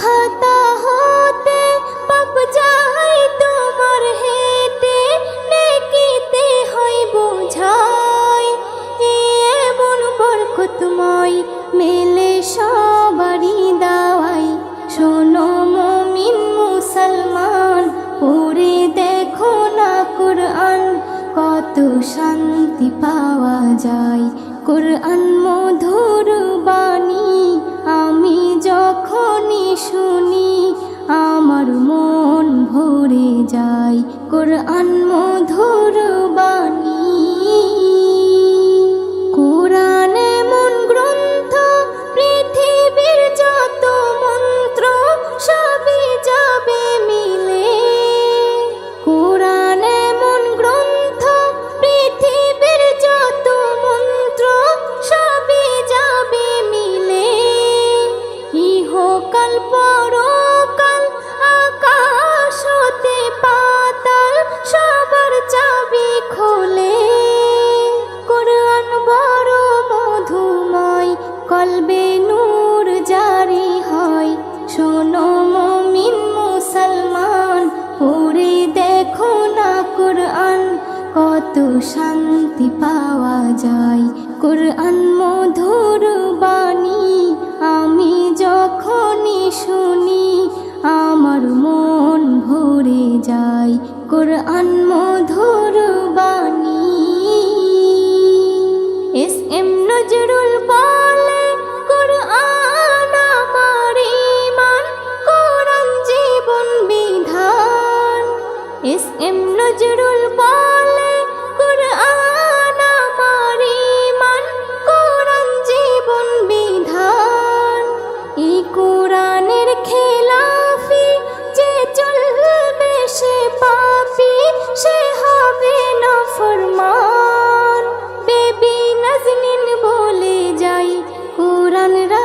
খাতা হতে, পাপ যাই তোমার হেটে নেকিতে হয় বোঝাই। এমন বরকতময়, মেলে সবারই দাওয়াই। শোনো মমিন মুসলমান, পড়ে দেখো না কোরআন, কত শান্তি পাওয়া যায়। কোরআন মধুর বাণী শুনি আমার মন ভরে যায়। কোরআন মধুর আকাশ পাতাল, সবার চাবি কোরআন বড় মধুময়, কলবে জারি হয়। শোনো মুসলমান দেখো না কোরআন, কত শান্তি পাওয়া যায়। কোরআন মধুর যায় কোরআন মধুর বাণী। এস এম নজরুল বলে, কোরআন আমার ইমান কোরআন জীবন বিধান। এস এম নজরুল বলে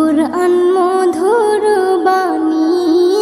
কুরআন মধুর বাণী।